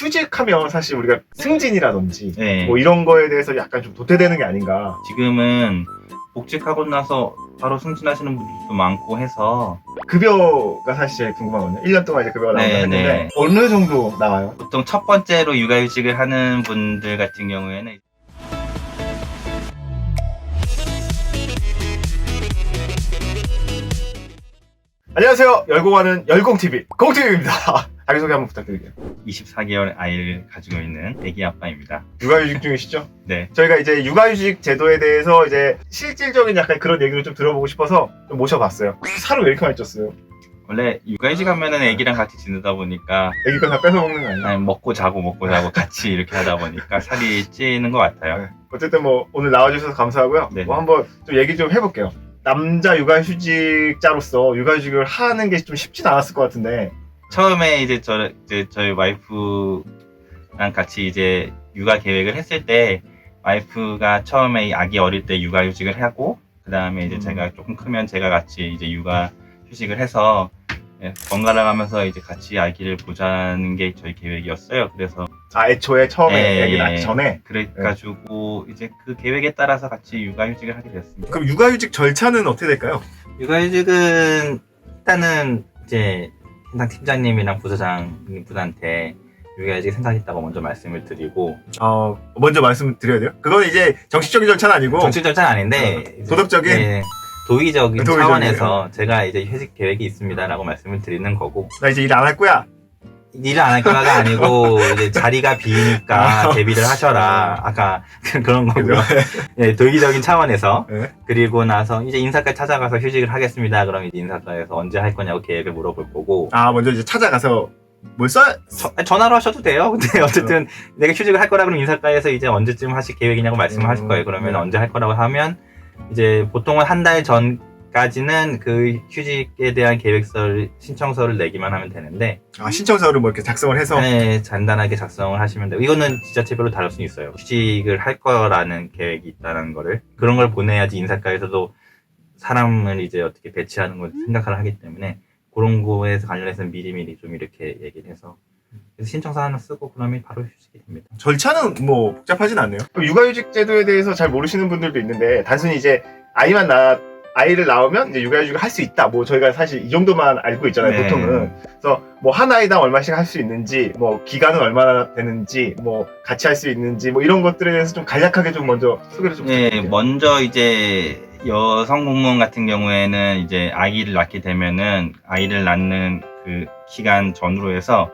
휴직하면 사실 우리가 승진이라든지 네. 뭐 이런 거에 대해서 약간 좀 도태되는 게 아닌가. 지금은 복직하고 나서 바로 승진하시는 분들도 많고 해서 급여가 사실 제일 궁금하거든요. 1년 동안 이제 급여가 나온다 네, 네. 어느 정도 나와요? 보통 첫 번째로 육아휴직을 하는 분들 같은 경우에는 안녕하세요. 열공하는 열공TV 공TV입니다. 자기소개 한번 부탁드릴게요. 24개월 아이를 가지고 있는 애기 아빠입니다. 육아휴직 중이시죠? 네. 저희가 이제 육아휴직 제도에 대해서 이제 실질적인 약간 그런 얘기를 좀 들어보고 싶어서 좀 모셔봤어요. 살을 왜 이렇게 많이 쪘어요? 원래 육아휴직 하면은 애기랑 같이 지내다 보니까 애기 거다 뺏어 먹는 거 아니에요? 아니, 먹고 자고 먹고 자고 같이 이렇게 하다 보니까 살이 찌는 것 같아요. 네. 어쨌든 뭐 오늘 나와주셔서 감사하고요. 네. 뭐 한번 좀 얘기 좀 해볼게요. 남자 육아휴직자로서 육아휴직을 하는 게 좀 쉽진 않았을 것 같은데 처음에 이제 저 이제 저희 와이프랑 같이 이제 육아 계획을 했을 때 와이프가 처음에 아기 어릴 때 육아 휴직을 하고 그 다음에 이제 음. 제가 조금 크면 제가 같이 이제 육아 휴직을 해서 예, 번갈아 가면서 이제 같이 아기를 보자는 게 저희 계획이었어요. 그래서 아 애초에 처음에 예, 예. 낳기 전에 그래가지고 이제 그 계획에 따라서 같이 육아 휴직을 하게 됐습니다. 그럼 육아휴직 절차는 어떻게 될까요? 육아휴직은 일단은 이제 담당 팀장님이랑 부서장님 분한테 육아휴직 생각했다고 먼저 말씀을 드리고 어 먼저 말씀드려야 돼요. 그건 이제 정식적인 절차는 아니고 정치 절차는 아닌데 어, 이제, 도덕적인? 네, 도의적인 도의적인, 차원에서 제가 이제 휴직 계획이 있습니다라고 말씀을 드리는 거고 나 이제 일 안 할 거야. 일을 안 할 거가 아니고 이제 자리가 비니까 아. 대비를 하셔라 아까 그런 거고요. 네, 도의적인 차원에서 네. 그리고 나서 이제 인사과에 찾아가서 휴직을 하겠습니다. 그럼 이제 인사과에서 언제 할 거냐고 계획을 물어볼 거고 아 먼저 이제 찾아가서 뭘 써? 저- 전화로 하셔도 돼요. 근데 어쨌든 내가 휴직을 할 거라 그러면 인사과에서 이제 언제쯤 하실 계획이냐고 말씀을 음, 하실 거예요. 그러면 네. 언제 할 거라고 하면 이제 보통은 한 달 전 까지는 그 휴직에 대한 계획서를 신청서를 내기만 하면 되는데 아 신청서를 뭐 이렇게 작성을 해서 네, 간단하게 작성을 하시면 돼요. 이거는 지자체별로 다를 수 있어요. 휴직을 할 거라는 계획이 있다는 거를 그런 걸 보내야지 인사과에서도 사람을 이제 어떻게 배치하는 걸 생각을 하기 때문에 그런 거에서 관련해서 미리미리 좀 이렇게 얘기를 해서 그래서 신청서 하나 쓰고 그러면 바로 휴직이 됩니다. 절차는 뭐 복잡하진 않네요. 그럼 육아휴직 제도에 대해서 잘 모르시는 분들도 있는데 단순히 이제 아이만 낳 아이를 낳으면 이제 육아휴직을 할 수 있다. 뭐 저희가 사실 이 정도만 알고 있잖아요. 네. 보통은. 그래서 뭐 한 아이당 얼마씩 할 수 있는지, 뭐 기간은 얼마나 되는지, 뭐 같이 할 수 있는지, 뭐 이런 것들에 대해서 좀 간략하게 좀 먼저 소개를 좀 네, 부탁드릴게요. 먼저 이제 여성 공무원 같은 경우에는 이제 아기를 낳게 되면은 아이를 낳는 그 기간 전후로 해서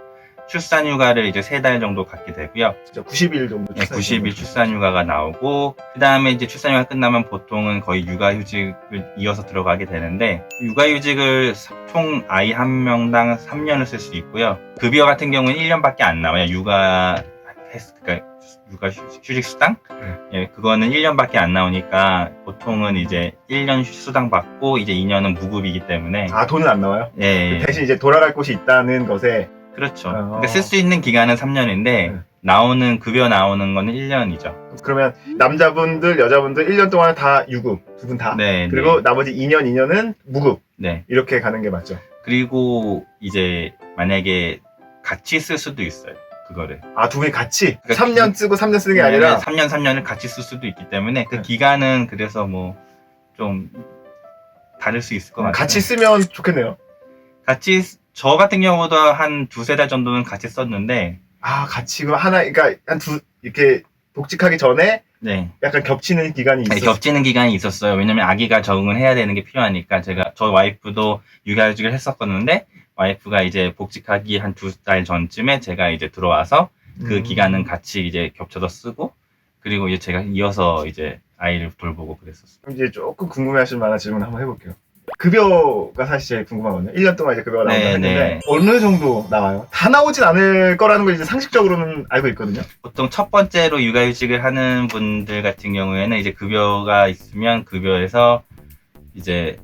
출산휴가를 이제 세 달 정도 갖게 되고요. 진짜 90일 정도. 네, 90일 출산휴가가 나오고 그 다음에 이제 출산휴가 끝나면 보통은 거의 육아휴직을 이어서 들어가게 되는데 육아휴직을 총 아이 한 명당 3년을 쓸 수 있고요. 급여 같은 경우는 1년밖에 안 나와요. 육아 했- 그러니까 육아 휴직, 수당? 예, 그거는 1년밖에 안 나오니까 보통은 이제 1년 수당 받고 이제 2년은 무급이기 때문에 아 돈은 안 나와요? 예, 예. 대신 이제 돌아갈 곳이 있다는 것에 그렇죠. 어. 그러니까 쓸 수 있는 기간은 3년인데 네. 나오는 급여 나오는 거는 1년이죠. 그러면 남자분들, 여자분들 1년 동안 다 유급 두 분 다. 네, 그리고 네. 나머지 2년, 2년은 무급 네. 이렇게 가는 게 맞죠. 그리고 이제 만약에 같이 쓸 수도 있어요. 그거를. 아 두 분이 같이 그러니까 3년 쓰고 3년 쓰는 게 아니라 3년 3년을 같이 쓸 수도 있기 때문에 그 네. 기간은 그래서 뭐 좀 다를 수 있을 것 같아요. 같이 쓰면 좋겠네요. 같이 쓰- 저 같은 경우도 한 두세 달 정도는 같이 썼는데 아 같이 그럼 하나 그러니까 한 두 이렇게 복직하기 전에 네. 약간 겹치는 기간이 아니, 있었어요. 겹치는 기간이 있었어요. 왜냐면 아기가 적응을 해야 되는 게 필요하니까 제가 저 와이프도 육아휴직을 했었었는데 와이프가 이제 복직하기 한 두 달 전쯤에 제가 이제 들어와서 그 음. 기간은 같이 이제 겹쳐서 쓰고 그리고 이제 제가 이어서 이제 아이를 돌보고 그랬었어요. 그럼 이제 조금 궁금해하실 만한 질문 한번 해볼게요. 급여가 사실 제일 궁금하거든요. 1년 동안 이제 급여가 나온다 네, 했는데 네. 어느 정도 나와요? 다 나오진 않을 거라는 걸 이제 상식적으로는 알고 있거든요. 보통 첫 번째로 육아휴직을 하는 분들 같은 경우에는 이제 급여가 있으면 급여에서 이제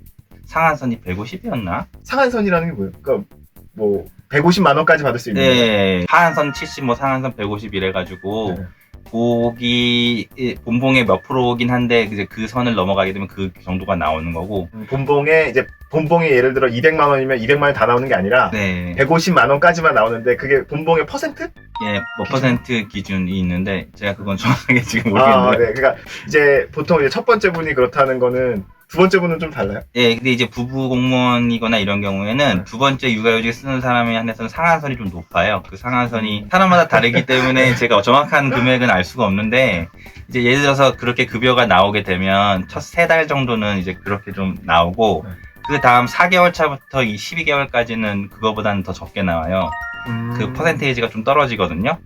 상한선이 150이었나? 상한선이라는 게 뭐예요? 그러니까 뭐 150만 원까지 받을 수 있는 네, 하한선 70, 뭐 상한선 150 이래가지고 네. 복이 이 본봉의 몇 프로긴 한데 이제 그 선을 넘어가게 되면 그 정도가 나오는 거고 음, 본봉에 이제 본봉이 예를 들어 200만 원이면 200만 원이 다 나오는 게 아니라 네. 150만 원까지만 나오는데 그게 본봉의 퍼센트? 예, 몇 퍼센트 기준이 있는데 제가 그건 정확하게 지금 아, 모르겠는데. 네. 그러니까 이제 보통 이제 첫 번째 분이 그렇다는 거는 두 번째 분은 좀 달라요. 예, 근데 이제 부부 공무원이거나 이런 경우에는 네. 두 번째 육아휴직 쓰는 사람에 한해서는 상한선이 좀 높아요. 그 상한선이 사람마다 다르기 때문에 제가 정확한 금액은 알 수가 없는데 이제 예를 들어서 그렇게 급여가 나오게 되면 첫 세 달 정도는 이제 그렇게 좀 나오고 네. 그 다음 4개월 차부터 이 12개월까지는 그거보다는 더 적게 나와요. 음. 그 퍼센테이지가 좀 떨어지거든요.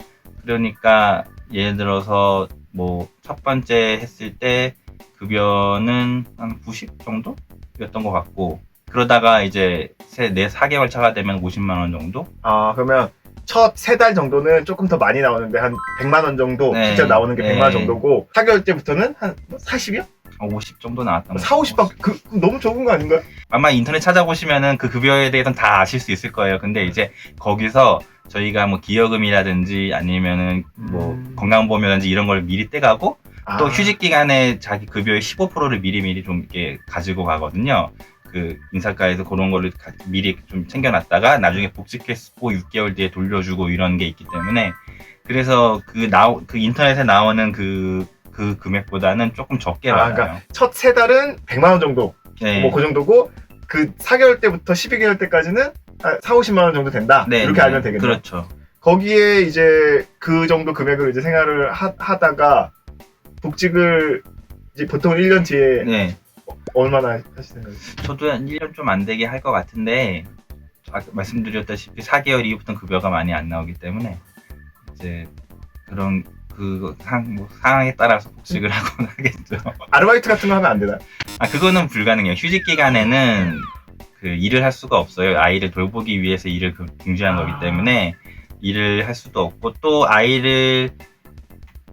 그러니까 예를 들어서 뭐 첫 번째 했을 때 급여는 한 90 정도였던 것 같고 그러다가 이제 세, 네, 4개월 차가 되면 50만 원 정도? 아, 그러면 첫 세 달 정도는 조금 더 많이 나오는데 한 100만 원 정도 네. 진짜 나오는 게 네. 100만 원 정도고 4개월 때부터는 한 40이요? 어, 50 정도 나왔던 것 4, 50박 그, 그 너무 적은 거 아닌가요? 아마 인터넷 찾아보시면은 그 급여에 대해서는 다 아실 수 있을 거예요. 근데 이제 거기서 저희가 뭐 기여금이라든지 아니면은 뭐 음. 건강보험이라든지 이런 걸 미리 떼가고 아, 또 휴직 기간에 자기 급여의 15%를 미리미리 좀 이렇게 가지고 가거든요. 그 인사과에서 그런 거를 가- 미리 좀 챙겨놨다가 나중에 복직했고 6개월 뒤에 돌려주고 이런 게 있기 때문에 그래서 그 나오 그 인터넷에 나오는 그 그 금액보다는 조금 적게 아, 받아요. 그러니까 첫 세 달은 100만 원 정도 네. 뭐 그 정도고 그 4개월 때부터 12개월 때까지는 한 4, 50만 원 정도 된다. 네, 이렇게 네. 알면 되겠네요. 그렇죠. 거기에 이제 그 정도 금액으로 이제 생활을 하, 다가 복직을 이제 보통 1년 뒤에 네. 얼마나 하시는 거예요? 저도 한 1년 좀 안 되게 할 것 같은데 아까 말씀드렸다시피 4개월 이후부터는 급여가 많이 안 나오기 때문에 이제 그런 그 상, 뭐 상황에 따라서 복직을 하곤 하겠죠. 아르바이트 같은 거 하면 안 되나요? 아 그거는 불가능해요. 휴직 기간에는 그 일을 할 수가 없어요. 아이를 돌보기 위해서 일을 그- 중지한 아. 거기 때문에 일을 할 수도 없고 또 아이를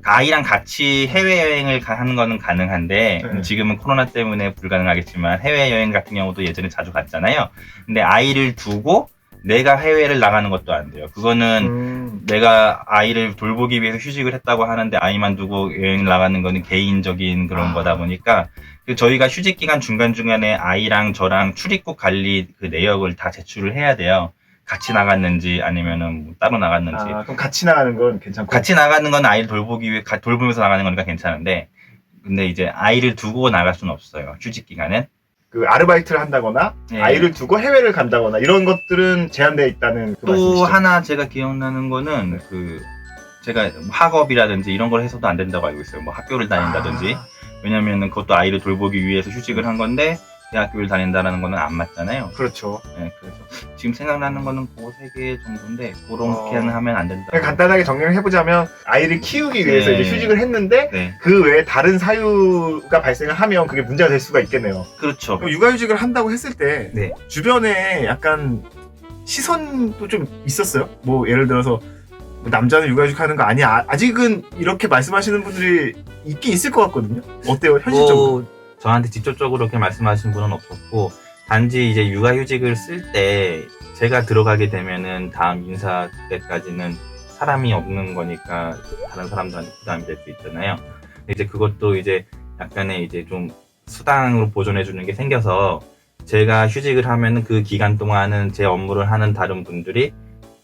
아이랑 같이 해외여행을 가- 하는 거는 가능한데 네. 지금은 코로나 때문에 불가능하겠지만 해외여행 같은 경우도 예전에 자주 갔잖아요. 근데 아이를 두고 내가 해외를 나가는 것도 안 돼요. 그거는 음. 내가 아이를 돌보기 위해서 휴직을 했다고 하는데 아이만 두고 여행 나가는 거는 개인적인 그런 아. 거다 보니까 그 저희가 휴직 기간 중간 중간에 아이랑 저랑 출입국 관리 그 내역을 다 제출을 해야 돼요. 같이 나갔는지 아니면은 뭐 따로 나갔는지. 아, 그럼 같이 나가는 건 괜찮고. 같이 나가는 건 아이를 돌보기 위해 가- 돌보면서 나가는 거니까 괜찮은데 근데 이제 아이를 두고 나갈 수는 없어요. 휴직 기간엔. 그 아르바이트를 한다거나 예. 아이를 두고 해외를 간다거나 이런 것들은 제한되어 있다는 그 또 말씀이시죠? 하나 제가 기억나는 거는 네. 그 제가 학업이라든지 이런 걸 해서도 안 된다고 알고 있어요. 뭐 학교를 다닌다든지. 아, 왜냐면은 그것도 아이를 돌보기 위해서 휴직을 한 건데 대학교를 다닌다라는 거는 안 맞잖아요. 그렇죠. 네, 그래서 지금 생각나는 거는 그 세 개 정도인데 그렇게는 어. 하면 안 된다. 그냥 간단하게 정리를 해보자면 아이를 키우기 위해서 네. 이제 휴직을 했는데 네, 그 외에 다른 사유가 발생을 하면 그게 문제가 될 수가 있겠네요. 그렇죠. 육아휴직을 한다고 했을 때 네. 주변에 약간 시선도 좀 있었어요. 뭐 예를 들어서 뭐 남자는 육아휴직 하는 거 아니야. 아직은 이렇게 말씀하시는 분들이 있긴 있을 것 같거든요. 어때요? 현실적으로? 뭐 저한테 직접적으로 그렇게 말씀하신 분은 없었고 단지 이제 육아휴직을 쓸 때 제가 들어가게 되면은 다음 인사 때까지는 사람이 없는 거니까 다른 사람들한테 부담이 될 수 있잖아요. 이제 그것도 이제 약간의 이제 좀 수당으로 보존해 주는 게 생겨서 제가 휴직을 하면은 그 기간 동안은 제 업무를 하는 다른 분들이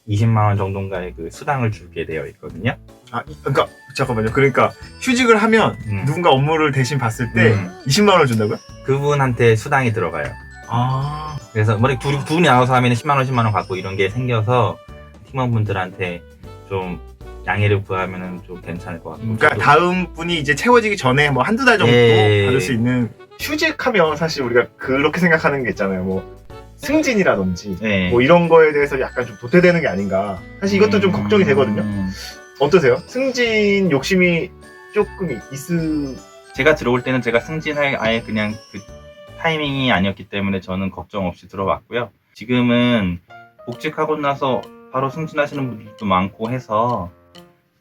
20만 원 정도인가의 그 수당을 주게 되어 있거든요. 아, 이- 그러니까 잠깐만요. 그러니까 휴직을 하면 음. 누군가 업무를 대신 봤을 때 음. 20만 원을 준다고요? 그분한테 수당이 들어가요. 아, 그래서 만약 두, 두 분이 나와서 하면 10만 원, 10만 원 갖고 이런 게 생겨서 팀원분들한테 좀 양해를 구하면은 좀 괜찮을 것 같고. 그러니까 저도- 다음 분이 이제 채워지기 전에 뭐 한두 달 정도 예. 받을 수 있는 휴직하면 사실 우리가 그렇게 생각하는 게 있잖아요. 뭐 승진이라든지 네. 뭐 이런 거에 대해서 약간 좀 도태되는 게 아닌가. 사실 이것도 좀 음. 걱정이 되거든요. 어떠세요? 승진 욕심이 조금 있으 제가 들어올 때는 제가 승진할 아예 그냥 그 타이밍이 아니었기 때문에 저는 걱정 없이 들어왔고요. 지금은 복직하고 나서 바로 승진하시는 분들도 많고 해서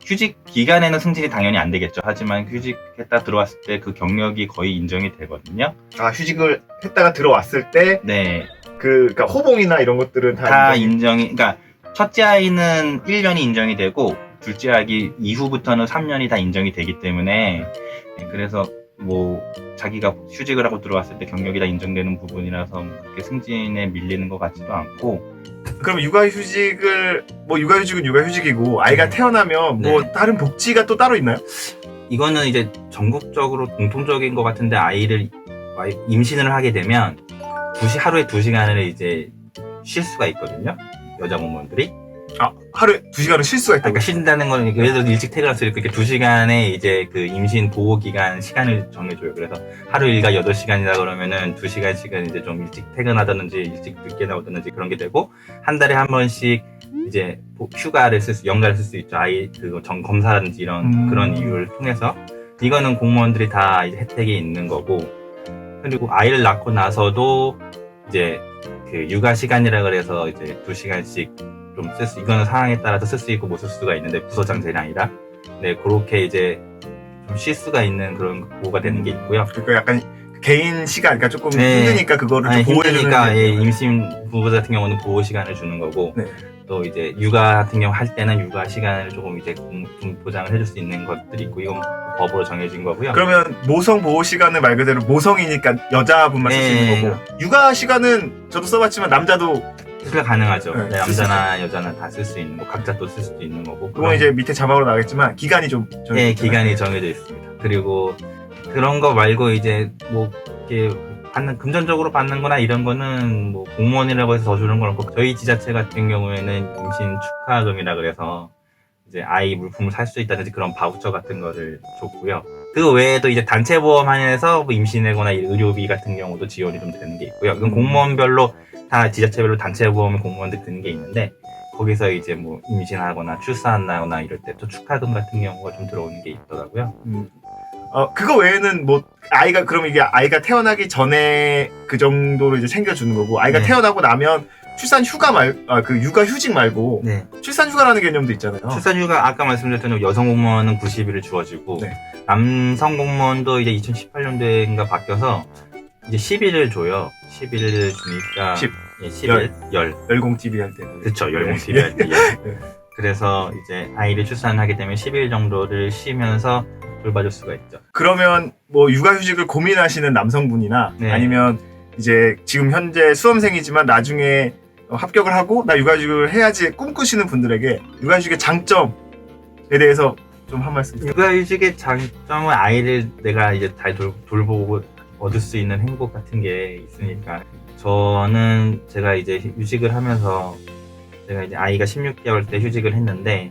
휴직 기간에는 승진이 당연히 안 되겠죠. 하지만 휴직했다 들어왔을 때 그 경력이 거의 인정이 되거든요. 아 휴직을 했다가 들어왔을 때 네. 그 그러니까 호봉이나 이런 것들은 다, 다 인정이- 인정이, 그러니까 첫째 아이는 1년이 인정이 되고 둘째 아기 이후부터는 3년이 다 인정이 되기 때문에 네, 그래서 뭐 자기가 휴직을 하고 들어왔을 때 경력이 다 인정되는 부분이라서 뭐 그렇게 승진에 밀리는 것 같지도 않고 그럼 육아휴직을 뭐 육아휴직은 육아휴직이고 아이가 태어나면 뭐 네. 다른 복지가 또 따로 있나요? 이거는 이제 전국적으로 공통적인 것 같은데 아이를 아이- 임신을 하게 되면 두시 하루에 두 시간을 이제 쉴 수가 있거든요. 여자 공무원들이. 아 하루에 두 시간은 쉴 수가 있다고. 그러니까 쉰다는 건 예를 들어 일찍 퇴근할 수 있고 이렇게 두 시간의 이제 그 임신 보호 기간 시간을 정해줘요. 그래서 하루 일과 여덟 시간이다 그러면은 두 시간씩은 이제 좀 일찍 퇴근하다든지 일찍 늦게 나오다든지 그런 게 되고 한 달에 한 번씩 이제 보- 휴가를 쓸 수, 연가를 쓸 수 있죠. 아이 그 정 검사라든지 이런 음. 그런 이유를 통해서 이거는 공무원들이 다 이제 혜택이 있는 거고 그리고 아이를 낳고 나서도 이제 그 육아 시간이라 그래서 이제 두 시간씩 좀 쓸 수, 이거는 상황에 따라서 쓸 수 있고 못 쓸 수가 있는데 부서장 재량이라. 네, 그렇게 이제 좀 쉴 수가 있는 그런 보호가 되는 게 있고요. 그러니까 약간 개인 시간, 그러니까 조금 네. 힘드니까 그거를 아니, 보호해주는. 힘드니까 예, 게 임신 부부 같은 경우는 보호 시간을 주는 거고 네. 또 이제 육아 같은 경우 할 때는 육아 시간을 조금 이제 좀 보장을 해줄 수 있는 것들이 있고 이건 법으로 정해진 거고요. 그러면 모성 보호 시간은 말 그대로 모성이니까 여자분만 쓸 수 네. 있는 거고 육아 시간은 저도 써봤지만 남자도 수술 가능하죠. 네, 네, 쓸수 남자나 여자나 다 쓸 수 있는 거 각자 또 쓸 수도 있는 거고. 그건 이제 밑에 자막으로 나겠지만 기간이 좀 정해져 네, 있잖아요. 기간이 정해져 있습니다. 그리고 그런 거 말고 이제 뭐 이렇게 받는 금전적으로 받는 거나 이런 거는 뭐 공무원이라고 해서 더 주는 건 없고 저희 지자체 같은 경우에는 임신 축하금이라 그래서 이제 아이 물품을 살 수 있다든지 그런 바우처 같은 거를 줬고요. 그 외에도 이제 단체 보험 안에서 뭐 임신이거나 이 의료비 같은 경우도 지원이 좀 되는 게 있고요. 이건 음. 공무원별로 다 지자체별로 단체 보험에 공무원들 드는 게 있는데 거기서 이제 뭐 임신하거나 출산하거나 이럴 때 또 축하금 같은 경우가 좀 들어오는 게 있더라고요. 음. 어 그거 외에는 뭐 아이가 그럼 이게 아이가 태어나기 전에 그 정도로 이제 챙겨주는 거고 아이가 네. 태어나고 나면 출산 휴가 말 아 그 육아 휴직 말고 네. 출산 휴가라는 개념도 있잖아요. 출산휴가 아까 말씀드렸던 여성 공무원은 90일을 주어지고 네. 남성 공무원도 이제 2018년도인가 바뀌어서 이제 10일을 줘요. 10일을 주니까 10. 예, 10일, 열. 열공 TV 할 때. 그쵸, 열공 네. TV 할 때. 열. 네. 그래서 이제 아이를 출산하게 되면 10일 정도를 쉬면서 돌봐줄 수가 있죠. 그러면 뭐 육아휴직을 고민하시는 남성분이나 네. 아니면 이제 지금 현재 수험생이지만 나중에 어, 합격을 하고 나 육아휴직을 해야지 꿈꾸시는 분들에게 육아휴직의 장점에 대해서 좀 한 말씀. 육아휴직의 장점은 아이를 내가 이제 잘 돌, 돌보고 얻을 수 있는 행복 같은 게 있으니까 저는 제가 이제 휴직을 하면서 제가 이제 아이가 16개월 때 휴직을 했는데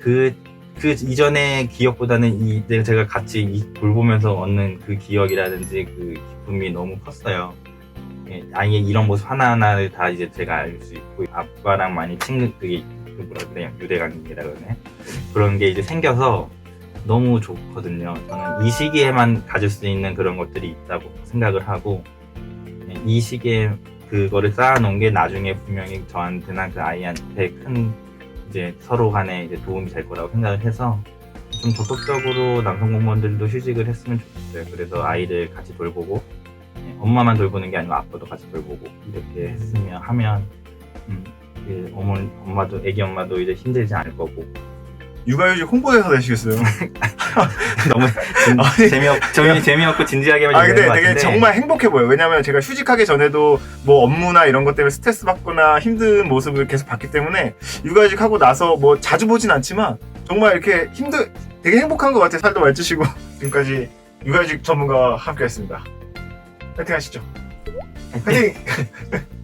그, 그 이전의 기억보다는 이 제가 같이 이 돌보면서 얻는 그 기억이라든지 그 기쁨이 너무 컸어요. 예, 아이의 이런 모습 하나하나를 다 이제 제가 알 수 있고 아빠랑 많이 친근 그게 그 뭐라 그래요 유대관계라 그러네 그런 게 이제 생겨서 너무 좋거든요. 저는 이 시기에만 가질 수 있는 그런 것들이 있다고 생각을 하고 네, 이 시기에 그거를 쌓아놓은 게 나중에 분명히 저한테나 그 아이한테 큰 이제 서로 간에 이제 도움이 될 거라고 생각을 해서 좀 적극적으로 남성 공무원들도 휴직을 했으면 좋겠어요. 그래서 아이를 같이 돌보고 네, 엄마만 돌보는 게 아니고 아빠도 같이 돌보고 이렇게 했으면 하면 음, 그 어머 엄마도 애기 엄마도 이제 힘들지 않을 거고 육아휴직 홍보대사 되시겠어요? 너무 진- 아니, 재미없 재미 재미없고 진지하게만 아 근데 되게 같은데 정말 행복해 보여요. 왜냐면 제가 휴직하기 전에도 뭐 업무나 이런 것 때문에 스트레스 받거나 힘든 모습을 계속 봤기 때문에 육아휴직 하고 나서 뭐 자주 보진 않지만 정말 이렇게 힘들 되게 행복한 것 같아요. 살도 말찌시고 지금까지 육아휴직 전문가와 함께 했습니다. 파이팅 하시죠. 파이팅!